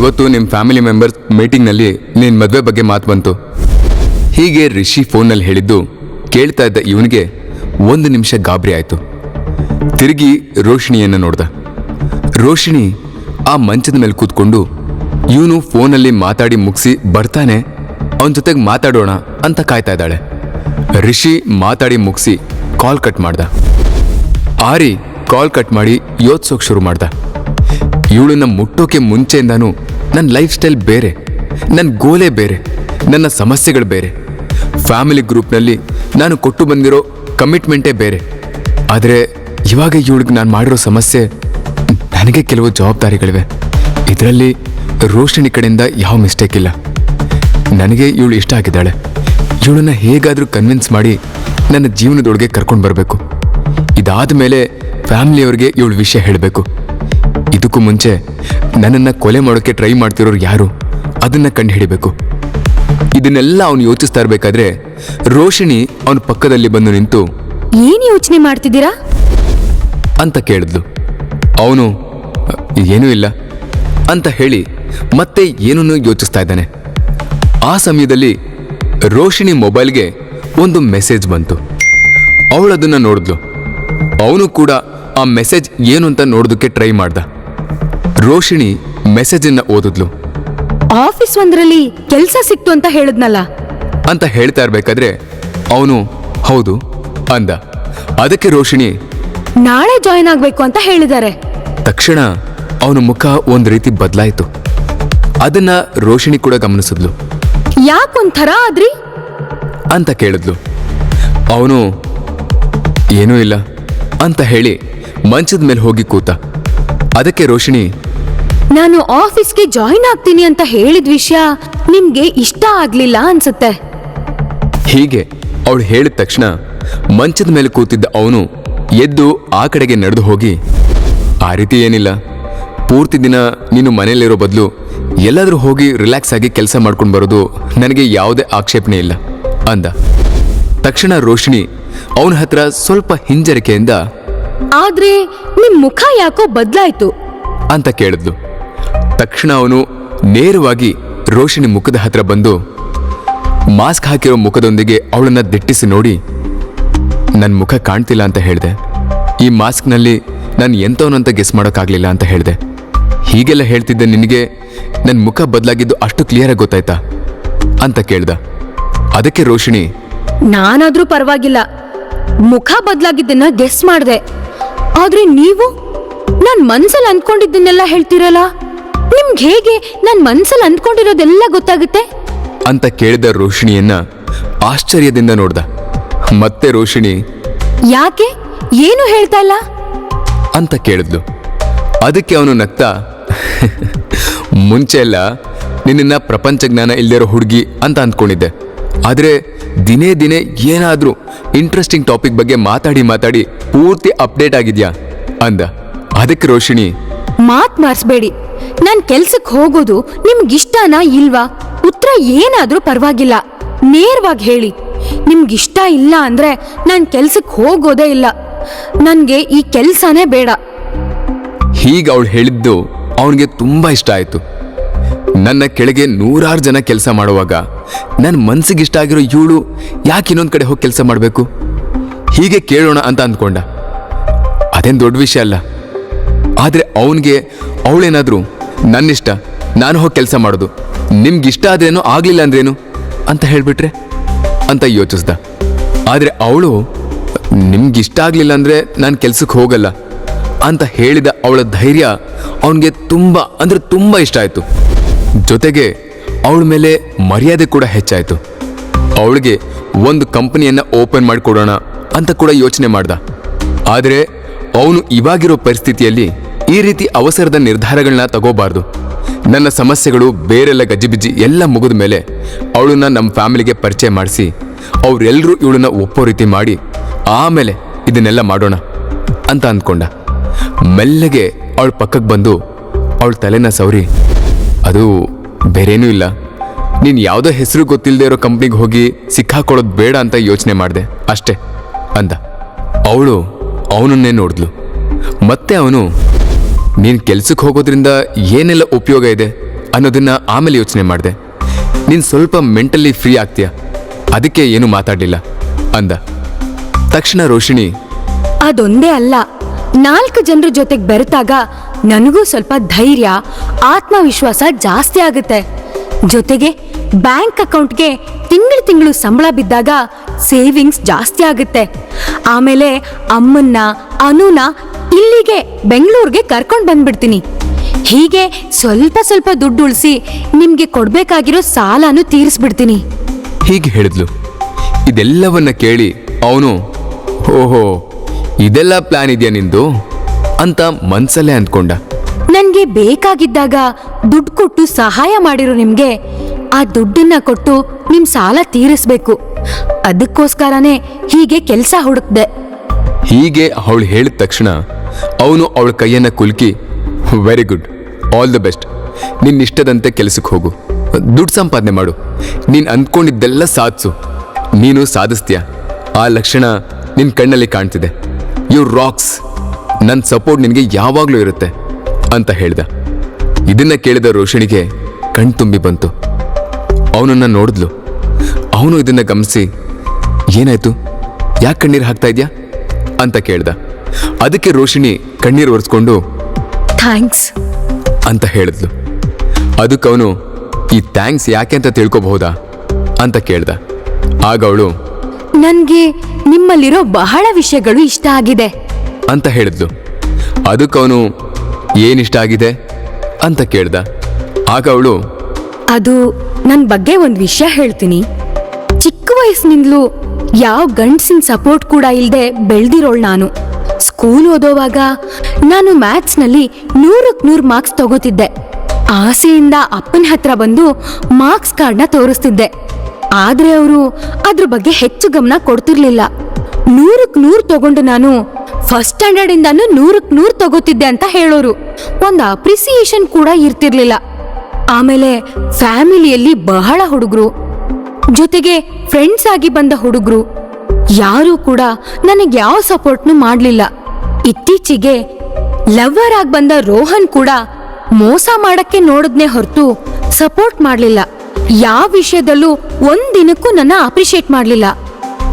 ಇವತ್ತು ನಿಮ್ಮ family members ಮೀಟಿಂಗ್ನಲ್ಲಿ ನಿನ್ನ ಮದುವೆ ಬಗ್ಗೆ ಮಾತು ಬಂತು. ಹೀಗೆ ರಿಷಿ ಫೋನ್ನಲ್ಲಿ ಹೇಳಿದ್ದು, ಕೇಳ್ತಾ ಇದ್ದ ಇವನಿಗೆ ಒಂದು ನಿಮಿಷ ಗಾಬರಿ ಆಯಿತು. ತಿರುಗಿ ರೋಷಿಣಿಯನ್ನು ನೋಡ್ದ. ರೋಷಿಣಿ ಆ ಮಂಚದ ಮೇಲೆ ಕೂತ್ಕೊಂಡು ಇವನು ಫೋನಲ್ಲಿ ಮಾತಾಡಿ ಮುಗಿಸಿ ಬರ್ತಾನೆ, ಅವನ ಜೊತೆಗೆ ಮಾತಾಡೋಣ ಅಂತ ಕಾಯ್ತಾ ಇದ್ದಾಳೆ. ರಿಷಿ ಮಾತಾಡಿ ಮುಗಿಸಿ ಕಾಲ್ ಕಟ್ ಮಾಡ್ದ. ಆರಿ ಕಾಲ್ ಕಟ್ ಮಾಡಿ ಯೋಚಿಸೋಕೆ ಶುರು ಮಾಡ್ದ. ಇವಳನ್ನ ಮುಟ್ಟೋಕೆ ಮುಂಚೆಯಿಂದಾನು ನನ್ನ ಲೈಫ್ ಸ್ಟೈಲ್ ಬೇರೆ ನನ್ನ ಗೋಲೇ ಬೇರೆ, ನನ್ನ ಸಮಸ್ಯೆಗಳು ಬೇರೆ. ಫ್ಯಾಮಿಲಿ ಗ್ರೂಪ್ನಲ್ಲಿ ನಾನು ಕೊಟ್ಟು ಬಂದಿರೋ ಕಮಿಟ್ಮೆಂಟೇ ಬೇರೆ. ಆದರೆ ಇವಾಗ ಇವಳಿಗೆ ನಾನು ಮಾಡಿರೋ ಸಮಸ್ಯೆ, ನನಗೆ ಕೆಲವು ಜವಾಬ್ದಾರಿಗಳಿವೆ. ಇದರಲ್ಲಿ ರೋಷಿಣಿ ಕಡೆಯಿಂದ ಯಾವ ಮಿಸ್ಟೇಕ್ ಇಲ್ಲ. ನನಗೆ ಇವಳು ಇಷ್ಟ ಆಗಿದ್ದಾಳೆ. ಇವಳನ್ನ ಹೇಗಾದರೂ ಕನ್ವಿನ್ಸ್ ಮಾಡಿ ನನ್ನ ಜೀವನದೊಳಗೆ ಕರ್ಕೊಂಡು ಬರಬೇಕು. ಇದಾದ ಮೇಲೆ ಫ್ಯಾಮಿಲಿಯವ್ರಿಗೆ ಇವಳು ವಿಷಯ ಹೇಳಬೇಕು. ಇದಕ್ಕೂ ಮುಂಚೆ ನನ್ನನ್ನು ಕೊಲೆ ಮಾಡೋಕ್ಕೆ ಟ್ರೈ ಮಾಡ್ತಿರೋರು ಯಾರು? ಅದನ್ನ ಕಂಡು ಹಿಡಿಬೇಕು ಇದನ್ನೆಲ್ಲ ಅವನು ಯೋಚಿಸ್ತಾ ಇರಬೇಕಾದ್ರೆ ರೋಷಿಣಿ ಅವನ ಪಕ್ಕದಲ್ಲಿ ಬಂದು ನಿಂತು ಏನು ಯೋಚನೆ ಮಾಡ್ತಿದ್ದೀರಾ? ಅಂತ ಕೇಳಿದ್ಲು. ಅವನು ಏನೂ ಇಲ್ಲ ಅಂತ ಹೇಳಿ ಮತ್ತೆ ಏನನ್ನೂ ಯೋಚಿಸ್ತಾ ಇದ್ದಾನೆ. ಆ ಸಮಯದಲ್ಲಿ ರೋಷಿಣಿ ಮೊಬೈಲ್ಗೆ ಒಂದು ಮೆಸೇಜ್ ಬಂತು. ಅವಳದನ್ನು ಅದನ್ನ ನೋಡಿದ್ಲು. ಅವನು ಕೂಡ ಆ ಮೆಸೇಜ್ ಏನು ಅಂತ ನೋಡೋದಕ್ಕೆ ಟ್ರೈ ಮಾಡ್ದ. ರೋಷಿಣಿ ಮೆಸೇಜನ್ನ ಓದಿದ್ಲು. ಆಫೀಸ್ ಒಂದರಲ್ಲಿ ಕೆಲಸ ಸಿಕ್ತು ಅಂತ ಹೇಳಿದ್ನಲ್ಲ. ಅಂತ ಹೇಳ್ತಾ ಇರ್ಬೇಕಾದ್ರೆ ಅವನು ಹೌದು ಅಂದ. ಅದಕ್ಕೆ ರೋಷಿಣಿ ನಾಳೆ ಜಾಯಿನ್ ಆಗ್ಬೇಕು ಅಂತ ಹೇಳಿದ್ದಾರೆ. ತಕ್ಷಣ ಅವನ ಮುಖ ಒಂದು ರೀತಿ ಬದಲಾಯಿತು. ಅದನ್ನ ರೋಷಿಣಿ ಕೂಡ ಗಮನಿಸಿದ್ಲು. ಯಾಕೊಂಥರ ಆದ್ರಿ? ಅಂತ ಕೇಳಿದ್ಲು. ಅವನು ಏನೂ ಇಲ್ಲ ಅಂತ ಹೇಳಿ ಮಂಚದ ಮೇಲೆ ಹೋಗಿ ಕೂತ. ಅದಕ್ಕೆ ರೋಷಿಣಿ ನಾನು ಆಫೀಸ್ಗೆ ಜಾಯಿನ್ ಆಗ್ತೀನಿ ಅಂತ ಹೇಳಿದ ವಿಷಯ ನಿಮ್ಗೆ ಇಷ್ಟ ಆಗ್ಲಿಲ್ಲ ಅನ್ಸುತ್ತೆ. ಹೀಗೆ ಅವಳು ಹೇಳಿದ ತಕ್ಷಣ ಮಂಚದ ಮೇಲೆ ಕೂತಿದ್ದ ಅವನು ಎದ್ದು ಆ ಕಡೆಗೆ ನಡೆದು ಹೋಗಿ ಆ ರೀತಿ ಏನಿಲ್ಲ. ಪೂರ್ತಿ ದಿನ ನೀನು ಮನೆಯಲ್ಲಿರೋ ಬದಲು ಎಲ್ಲಾದರೂ ಹೋಗಿ ರಿಲ್ಯಾಕ್ಸ್ ಆಗಿ ಕೆಲಸ ಮಾಡ್ಕೊಂಡು ಬರೋದು ನನಗೆ ಯಾವುದೇ ಆಕ್ಷೇಪಣೆ ಇಲ್ಲ ಅಂದ. ತಕ್ಷಣ ರೋಷಿಣಿ ಅವನ ಹತ್ರ ಸ್ವಲ್ಪ ಹಿಂಜರಿಕೆಯಿಂದ ಆದ್ರೆ ನಿಮ್ ಮುಖ ಯಾಕೋ ಬದ್ಲಾಯ್ತು? ಅಂತ ಕೇಳಿದ್ಲು. ತಕ್ಷಣ ಅವನು ನೇರವಾಗಿ ರೋಷಿಣಿ ಮುಖದ ಹತ್ರ ಬಂದು ಮಾಸ್ಕ್ ಹಾಕಿರೋ ಮುಖದೊಂದಿಗೆ ಅವಳನ್ನ ದಿಟ್ಟಿಸಿ ನೋಡಿ ನನ್ನ ಮುಖ ಕಾಣ್ತಿಲ್ಲ ಅಂತ ಹೇಳಿದೆ. ಈ ಮಾಸ್ಕ್ನಲ್ಲಿ ನಾನು ಎಂಥವನಂತ ಗೆಸ್ ಮಾಡೋಕ್ಕಾಗಲಿಲ್ಲ ಅಂತ ಹೇಳಿದೆ. ಹೀಗೆಲ್ಲ ಹೇಳ್ತಿದ್ದೆ ನಿನಗೆ ನನ್ನ ಮುಖ ಬದಲಾಗಿದ್ದು ಅಷ್ಟು ಕ್ಲಿಯರಾಗಿ ಗೊತ್ತಾಯ್ತಾ? ಅಂತ ಕೇಳ್ದ. ಅದಕ್ಕೆ ರೋಷಿಣಿ, ನಾನಾದ್ರೂ ಪರವಾಗಿಲ್ಲ. ಮುಖ ಬದಲಾಗಿದ್ದನ್ನ ಗೆಸ್ ಮಾಡಿದೆ. ಆದ್ರೆ ನೀವು? ನಾನು ಮನ್ಸಲ್ಲಿ ಅಂದ್ಕೊಂಡಿದ್ದನ್ನೆಲ್ಲ ಹೇಳ್ತಿರಲ್ಲ? ನಿಮ್ಗೆ ಹೇಗೆ? ನನ್ ಮನ್ಸಲ್ಲಿ ಅಂದ್ಕೊಂಡಿರೋದೆಲ್ಲ ಗೊತ್ತಾಗುತ್ತೆ? ಅಂತ ಕೇಳಿದ ರೋಷಿಣಿಯನ್ನ ಆಶ್ಚರ್ಯದಿಂದ ನೋಡ್ದ. ಮತ್ತೆ ರೋಷಿಣಿ ಯಾಕೆ? ಏನು ಹೇಳ್ತಾ ಇಲ್ಲ? ಅಂತ ಕೇಳಿದ್ಲು. ಅದಕ್ಕೆ ಅವನು ನಗ್ತಾ ಮುಂಚೆ ಎಲ್ಲ ನಿನ್ನ ಪ್ರಪಂಚ ಜ್ಞಾನ ಇಲ್ದಿರೋ ಹುಡುಗಿ ಅಂತ ಅಂದ್ಕೊಂಡಿದ್ದೆ. ಆದರೆ ದಿನೇ ದಿನೇ ಏನಾದರೂ ಇಂಟ್ರೆಸ್ಟಿಂಗ್ ಟಾಪಿಕ್ ಬಗ್ಗೆ ಮಾತಾಡಿ ಮಾತಾಡಿ ಪೂರ್ತಿ ಅಪ್ಡೇಟ್ ಆಗಿದ್ಯಾ? ಅಂದ. ಅದಕ್ಕೆ ರೋಷಿಣಿ ಮಾತ್ ಮಾರ್ಸ್ಬೇಡಿ. ನಾನು ಕೆಲ್ಸಕ್ಕೆ ಹೋಗೋದು ನಿಮ್ಗಿಷ್ಟನಾ ಇಲ್ವಾ? ಉತ್ತರ ಏನಾದರೂ ಪರವಾಗಿಲ್ಲ. ನೇರವಾಗಿ ಹೇಳಿ. ನಿಮ್ಗಿಷ್ಟ ಇಲ್ಲ ಅಂದ್ರೆ ನಾನು ಕೆಲ್ಸಕ್ಕೆ ಹೋಗೋದೇ ಇಲ್ಲ. ನನಗೆ ಈ ಕೆಲಸನೇ ಬೇಡ. ಹೀಗೆ ಅವಳು ಹೇಳಿದ್ದು ಅವನಿಗೆ ತುಂಬ ಇಷ್ಟ ಆಯಿತು. ನನ್ನ ಕೆಳಗೆ ನೂರಾರು ಜನ ಕೆಲಸ ಮಾಡುವಾಗ ನನ್ನ ಮನ್ಸಿಗೆ ಇಷ್ಟ ಆಗಿರೋ ಇವಳು ಯಾಕೆ ಇನ್ನೊಂದು ಕಡೆ ಹೋಗಿ ಕೆಲಸ ಮಾಡಬೇಕು? ಹೀಗೆ ಕೇಳೋಣ ಅಂತ ಅಂದ್ಕೊಂಡ. ಅದೇನು ದೊಡ್ಡ ವಿಷಯ ಅಲ್ಲ. ಆದರೆ ಅವನಿಗೆ ಅವಳೇನಾದರೂ ನನ್ನಿಷ್ಟ, ನಾನು ಹೋಗಿ ಕೆಲಸ ಮಾಡೋದು. ನಿಮ್ಗೆ ಇಷ್ಟ ಆದ್ರೇನು ಆಗಲಿಲ್ಲ ಅಂದ್ರೇನು ಅಂತ ಹೇಳಿಬಿಟ್ರೆ ಅಂತ ಯೋಚಿಸ್ದ. ಆದರೆ ಅವಳು ನಿಮ್ಗೆ ಇಷ್ಟ ಆಗಲಿಲ್ಲ ಅಂದರೆ ನಾನು ಕೆಲಸಕ್ಕೆ ಹೋಗಲ್ಲ ಅಂತ ಹೇಳಿದ ಅವಳ ಧೈರ್ಯ ಅವನಿಗೆ ತುಂಬ, ಅಂದ್ರೆ ತುಂಬ ಇಷ್ಟ ಆಯಿತು. ಜೊತೆಗೆ ಅವಳ ಮೇಲೆ ಮರ್ಯಾದೆ ಕೂಡ ಹೆಚ್ಚಾಯಿತು. ಅವಳಿಗೆ ಒಂದು ಕಂಪನಿಯನ್ನು ಓಪನ್ ಮಾಡಿಕೊಡೋಣ ಅಂತ ಕೂಡ ಯೋಚನೆ ಮಾಡ್ದ. ಆದರೆ ಅವನು ಇವಾಗಿರೋ ಪರಿಸ್ಥಿತಿಯಲ್ಲಿ ಈ ರೀತಿ ಅವಸರದ ನಿರ್ಧಾರಗಳನ್ನ ತಗೋಬಾರ್ದು. ನನ್ನ ಸಮಸ್ಯೆಗಳು ಬೇರೆಲ್ಲ ಗಜಿಬಿಜಿ ಎಲ್ಲ ಮುಗಿದ ಮೇಲೆ ಅವಳನ್ನ ನಮ್ಮ ಫ್ಯಾಮಿಲಿಗೆ ಪರಿಚಯ ಮಾಡಿಸಿ ಅವರೆಲ್ಲರೂ ಇವಳನ್ನ ಒಪ್ಪೋ ರೀತಿ ಮಾಡಿ, ಆಮೇಲೆ ಇದನ್ನೆಲ್ಲ ಮಾಡೋಣ ಅಂತ ಅಂದ್ಕೊಂಡ. ಮೆಲ್ಲಗೆ ಅವಳ ಪಕ್ಕಕ್ಕೆ ಬಂದು, ಅವಳ ತಲೆನ ಸವರಿ, ಅದು ಬೇರೇನೂ ಇಲ್ಲ. ನೀನು ಯಾವುದೋ ಹೆಸರು ಗೊತ್ತಿಲ್ಲದೆ ಇರೋ ಕಂಪ್ನಿಗೆ ಹೋಗಿ ಸಿಕ್ಕಾಕೊಳ್ಳೋದು ಬೇಡ ಅಂತ ಯೋಚನೆ ಮಾಡಿದೆ. ಅಷ್ಟೇ, ಅಂದ. ಅವಳು ಅವನನ್ನೇ ನೋಡಿದ್ಲು. ಮತ್ತೆ ಅವನು ನೀನು ಕೆಲ್ಸಕ್ಕೆ ಹೋಗೋದ್ರಿಂದ ಏನೆಲ್ಲ ಉಪಯೋಗ ಇದೆ ಅನ್ನೋದನ್ನ ಆಮೇಲೆ ಯೋಚನೆ ಮಾಡಿದೆ. ನೀನು ಸ್ವಲ್ಪ ಮೆಂಟಲಿ ಫ್ರೀ ಆಗ್ತೀಯ. ಅದಕ್ಕೆ ಏನು ಮಾತಾಡಲಿಲ್ಲ. ಅಂದ. ತಕ್ಷಣ ರೋಷಿಣಿ, ಅದೊಂದೇ ಅಲ್ಲ. ನಾಲ್ಕು ಜನರ ಜೊತೆಗೆ ಬೆರೆತಾಗ ನನಗೂ ಸ್ವಲ್ಪ ಧೈರ್ಯ, ಆತ್ಮವಿಶ್ವಾಸ ಜಾಸ್ತಿ ಆಗುತ್ತೆ. ಜೊತೆಗೆ ಬ್ಯಾಂಕ್ ಅಕೌಂಟ್ಗೆ ತಿಂಗಳು ತಿಂಗಳು ಸಂಬಳ ಬಿದ್ದಾಗ ಸೇವಿಂಗ್ಸ್ ಜಾಸ್ತಿ ಆಗುತ್ತೆ. ಆಮೇಲೆ ಅಮ್ಮನ್ನ, ಅನುನ ಇಲ್ಲಿಗೆ ಬೆಂಗಳೂರಿಗೆ ಕರ್ಕೊಂಡು ಬಂದ್ಬಿಡ್ತೀನಿ. ಹೀಗೆ ಸ್ವಲ್ಪ ಸ್ವಲ್ಪ ದುಡ್ಡು ಉಳಿಸಿ ನಿಮ್ಗೆ ಕೊಡ್ಬೇಕಾಗಿರೋ ಸಾಲನೂ ತೀರಿಸ್ಬಿಡ್ತೀನಿ. ಹೀಗೆ ಹೇಳಿದ್ಲು. ಇದೆಲ್ಲವನ್ನ ಕೇಳಿ ಅವನು ಓಹೋ ಇದೆಲ್ಲ ಪ್ಲಾನ್ ಇದೆಯಾ ನಿಂದು? ಅಂತ ಮನ್ಸಲ್ಲೇ ಅಂದ್ಕೊಂಡ. ನನ್ಗೆ ಬೇಕಾಗಿದ್ದಾಗ ದುಡ್ಡು ಕೊಟ್ಟು ಸಹಾಯ ಮಾಡಿರೋ ನಿಮ್ಗೆ. ಆ ದುಡ್ಡನ್ನ ಕೊಟ್ಟು ನಿಮ್ ಸಾಲ ತೀರಿಸ್ಬೇಕು. ಅದಕ್ಕೋಸ್ಕರನೇ ಹೀಗೆ ಕೆಲಸ ಹುಡುಕ್ದೆ. ಹೀಗೆ ಅವಳು ಹೇಳಿದ ತಕ್ಷಣ ಅವನು ಅವಳ ಕೈಯನ್ನ ಕುಲ್ಕಿ very good all the best ನಿನ್ನ ಇಷ್ಟದಂತೆ ಕೆಲಸಕ್ಕೆ ಹೋಗು. ದುಡ್ಡು ಸಂಪಾದನೆ ಮಾಡು. ನೀನು ಅಂದ್ಕೊಂಡಿದ್ದೆಲ್ಲ ಸಾಧಿಸು. ನೀನು ಸಾಧಿಸ್ತೀಯ? ಆ ಲಕ್ಷಣ ನಿನ್ನ ಕಣ್ಣಲ್ಲಿ ಕಾಣ್ತಿದೆ. ಯು ರಾಕ್ಸ್ ನನ್ನ ಸಪೋರ್ಟ್ ನಿನಗೆ ಯಾವಾಗಲೂ ಇರುತ್ತೆ, ಅಂತ ಹೇಳ್ದ. ಇದನ್ನ ಕೇಳಿದ ರೋಷಿಣಿಗೆ ಕಣ್ತುಂಬಿ ಬಂತು. ಅವನನ್ನು ನೋಡಿದ್ಲು. ಅವನು ಇದನ್ನ ಗಮನಿಸಿ, ಏನಾಯ್ತು? ಯಾಕೆ ಕಣ್ಣೀರು ಹಾಕ್ತಾ ಇದೆಯಾ? ಅಂತ ಕೇಳ್ದ. ಅದಕ್ಕೆ ರೋಷಿಣಿ ಕಣ್ಣೀರು ಒರೆಸ್ಕೊಂಡು ಥ್ಯಾಂಕ್ಸ್. ಅಂತ ಹೇಳಿದ್ಲು. ಅದಕ್ಕೆ ಅವನು ಈ ಥ್ಯಾಂಕ್ಸ್ ಯಾಕೆ ಅಂತ ತಿಳ್ಕೊಬಹುದಾ? ಅಂತ ಕೇಳ್ದ. ಆಗ ಅವಳು ನನಗೆ ನಿಮ್ಮಲ್ಲಿರೋ ಬಹಳ ವಿಷಯಗಳು ಇಷ್ಟ ಆಗಿದೆ. ಅಂತ ಹೇಳಿದ್ಲು. ಅದಕ್ಕೆ ಅವನು ಏನಿಷ್ಟ ಆಗಿದೆ? ಅಂತ ಕೇಳ್ದ. ಆಗ ಅವಳು ಅದು ನನ್ನ ಬಗ್ಗೆ ಒಂದು ವಿಷಯ ಹೇಳ್ತೀನಿ. ಚಿಕ್ಕ ವಯಸ್ಸಿನಿಂದಲೂ ಯಾವ ಗಂಡಸಿನ ಸಪೋರ್ಟ್ ಕೂಡ ಇಲ್ಲದೆ ಬೆಳೆದಿರೋಳು ನಾನು. ಸ್ಕೂಲ್ ಓದೋವಾಗ ನಾನು ಮ್ಯಾಥ್ಸ್ನಲ್ಲಿ ನೂರಕ್ಕೆ ನೂರು ಮಾರ್ಕ್ಸ್ ತಗೋತಿದ್ದೆ. ಆಸೆಯಿಂದ ಅಪ್ಪನ ಹತ್ರ ಬಂದು ಮಾರ್ಕ್ಸ್ ಕಾರ್ಡ್ನ ತೋರಿಸ್ತಿದ್ದೆ. ಆದ್ರೆ ಅವರು ಅದ್ರ ಬಗ್ಗೆ ಹೆಚ್ಚು ಗಮನ ಕೊಡ್ತಿರ್ಲಿಲ್ಲ. ನೂರಕ್ಕೆ ನೂರು ತಗೊಂಡು ನಾನು ಫಸ್ಟ್ ಸ್ಟ್ಯಾಂಡರ್ಡ್ ಇಂದಾನು ನೂರಕ್ಕೆ ನೂರು ತಗೋತಿದ್ದೆ ಅಂತ ಹೇಳೋರು. ಒಂದು ಅಪ್ರಿಸಿಯೇಷನ್ ಕೂಡ ಇರ್ತಿರ್ಲಿಲ್ಲ. ಆಮೇಲೆ ಫ್ಯಾಮಿಲಿಯಲ್ಲಿ ಬಹಳ ಹುಡುಗರು. ಜೊತೆಗೆ ಫ್ರೆಂಡ್ಸ್ ಆಗಿ ಬಂದ ಹುಡುಗರು. ಯಾರೂ ಕೂಡ ನನಗೆ ಯಾವ ಸಪೋರ್ಟ್ನು ಮಾಡಲಿಲ್ಲ. ಇತ್ತೀಚೆಗೆ ಲವ್ವರ್ ಆಗಿ ಬಂದ ರೋಹನ್ ಕೂಡ ಮೋಸ ಮಾಡಕ್ಕೆ ನೋಡದ್ನೆ ಹೊರತು ಸಪೋರ್ಟ್ ಮಾಡಲಿಲ್ಲ. ಯಾವ ವಿಷಯದಲ್ಲೂ ಒಂದಿನಕ್ಕೂ ದಿನಕ್ಕೂ ನನ್ನ ಅಪ್ರಿಷಿಯೇಟ್ ಮಾಡಲಿಲ್ಲ.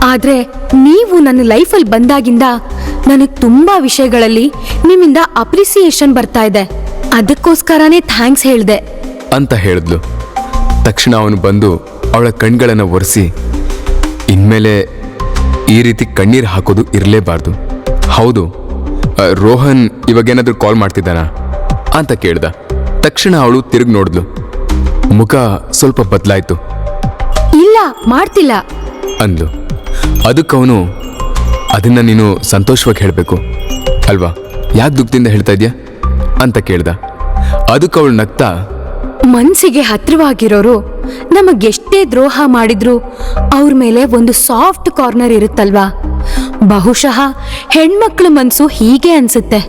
ಆದ್ರೆ ನೀವು ನನ್ನ ಲೈಫಲ್ಲಿ ಬಂದಾಗಿಂದ ನನಗೆ ತುಂಬಾ ವಿಷಯಗಳಲ್ಲಿ ನಿಮ್ಮಿಂದ ಅಪ್ರಿಸಿಯೇಷನ್ ಬರ್ತಾ ಇದೆ. ಅದಕ್ಕೋಸ್ಕರನೇ ಥ್ಯಾಂಕ್ಸ್ ಹೇಳ್ದೆ. ಅಂತ ಹೇಳಿದ್ಲು. ತಕ್ಷಣ ಅವನು ಬಂದು ಅವಳ ಕಣ್ಗಳನ್ನು ಒರೆಸಿ, ಇನ್ಮೇಲೆ ಈ ರೀತಿ ಕಣ್ಣೀರು ಹಾಕೋದು ಇರಲೇಬಾರ್ದು. ಹೌದು ರೋಹನ್ ಇವಾಗೇನಾದ್ರೂ ಕಾಲ್ ಮಾಡ್ತಿದ್ದಾನಾ? ಅಂತ ಕೇಳ್ದ. ತಕ್ಷಣ ಅವಳು ತಿರುಗಿ ನೋಡಿದ್ಲು. ಮುಖ ಸ್ವಲ್ಪ ಬದಲಾಯಿತು. ಇಲ್ಲ ಮಾಡ್ತಿಲ್ಲ. ಅಂದ್ಲು. ಅದಕ್ಕವನು ಅದನ್ನ ನೀನು ಸಂತೋಷವಾಗಿ ಹೇಳಬೇಕು ಅಲ್ವಾ? ಯಾಕೆ ದುಃಖದಿಂದ ಹೇಳ್ತಾ ಇದೆಯಾ? ಅಂತ ಕೇಳ್ದ. ಅದಕ್ಕವಳು ನಗ್ತಾ ಮನ್ಸಿಗೆ ಹತ್ರವಾಗಿರೋರು ನಮಗೆಷ್ಟೇ ದ್ರೋಹ ಮಾಡಿದ್ರು ಅವ್ರ ಮೇಲೆ ಒಂದು ಸಾಫ್ಟ್ ಕಾರ್ನರ್ ಇರುತ್ತಲ್ವಾ? ಬಹುಶಃ ಹೆಣ್ಮಕ್ಳ ಮನ್ಸು ಹೀಗೆ ಅನ್ಸುತ್ತೆ.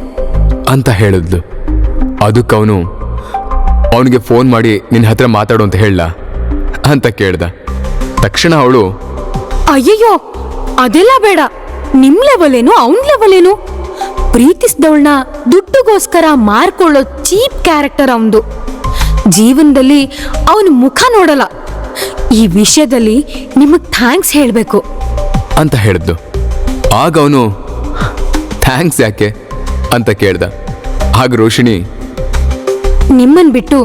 ಅಂತ ಹೇಳಿದ್ಲು. ಅದಕ್ಕೆ ಅವನು ಅವನಿಗೆ ಫೋನ್ ಮಾಡಿ ನಿನ್ನ ಹತ್ರ ಮಾತಾಡು ಅಂತ ಹೇಳ ಅಂತ ಕೇಳ್ದ. ತಕ್ಷಣ ಅವಳು ಅಯ್ಯಯ್ಯೋ ಅದೆಲ್ಲ ಬೇಡ. ನಿಮ್ ಲೆವೆಲ್ ಏನು ಅವನ್ ಲೆವೆಲ್ ಏನು ಪ್ರೀತಿಸಿದವಳನ್ನ ದುಡ್ಡುಗೋಸ್ಕರ ಮಾರ್ಕೊಳ್ಳೋ ಚೀಪ್ ಕ್ಯಾರೆಕ್ಟರ್ ಅವನ್ದು. ಜೀವನದಲ್ಲಿ ಅವನ ಮುಖ ನೋಡಲ್ಲ. ಈ ವಿಷಯದಲ್ಲಿ ನಿಮಗ್ ಥ್ಯಾಂಕ್ಸ್ ಹೇಳ್ಬೇಕು. ಅಂತ ಹೇಳಿದ್ದು. ಆಗ ಅವನು ಥ್ಯಾಂಕ್ಸ್ ಯಾಕೆ? ಅಂತ ಕೇಳ್ದ. ಆಗ ರೋಷಿಣಿ ನಿಮ್ಮನ್ ಬಿಟ್ಟು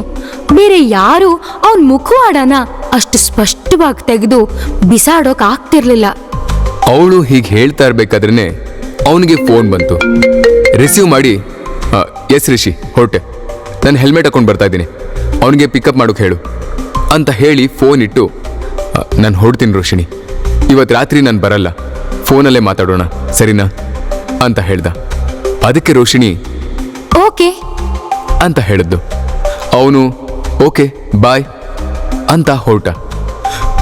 ಬೇರೆ ಯಾರು ಅವನ್ ಮುಖವಾಡನ ಅಷ್ಟು ಸ್ಪಷ್ಟವಾಗಿ ತೆಗೆದು ಬಿಸಾಡೋಕ್ ಆಗ್ತಿರ್ಲಿಲ್ಲ. ಅವಳು ಹೀಗೆ ಹೇಳ್ತಾ ಇರ್ಬೇಕಾದ್ರೆ ಅವನಿಗೆ ಫೋನ್ ಬಂತು. ರಿಸೀವ್ ಮಾಡಿ "ಆ, ಎಸ್ ರಿಷಿ ಹೊರಟೆ. ನಾನು ಹೆಲ್ಮೆಟ್ ಹಾಕೊಂಡು ಬರ್ತಾ ಇದ್ದೀನಿ. ಅವನಿಗೆ ಪಿಕಪ್ ಮಾಡೋಕೆ ಹೇಳು. ಅಂತ ಹೇಳಿ ಫೋನ್ ಇಟ್ಟು ನಾನು ಹೊಡ್ತೀನಿ ರೋಷಿಣಿ. ಇವತ್ತು ರಾತ್ರಿ ನಾನು ಬರಲ್ಲ. ಫೋನಲ್ಲೇ ಮಾತಾಡೋಣ. ಸರಿನಾ? ಅಂತ ಹೇಳ್ದ. ಅದಕ್ಕೆ ರೋಷಿಣಿ ಓಕೆ. ಅಂತ ಹೇಳಿದ್ದು. ಅವನು ಓಕೆ ಬಾಯ್. ಅಂತ ಹೊರಟ.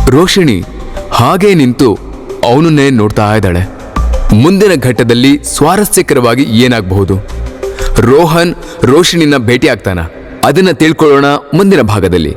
ರೋಷಿಣಿ ಹಾಗೇ ನಿಂತು ಅವನನ್ನೇ ನೋಡ್ತಾ ಇದ್ದಾಳೆ. ಮುಂದಿನ ಘಟ್ಟದಲ್ಲಿ ಸ್ವಾರಸ್ಯಕರವಾಗಿ ಏನಾಗಬಹುದು? ರೋಹನ್ ರೋಷಿಣಿನ ಭೇಟಿ ಆಗ್ತಾನ? ಅದನ್ನ ತಿಳ್ಕೊಳ್ಳೋಣ ಮುಂದಿನ ಭಾಗದಲ್ಲಿ.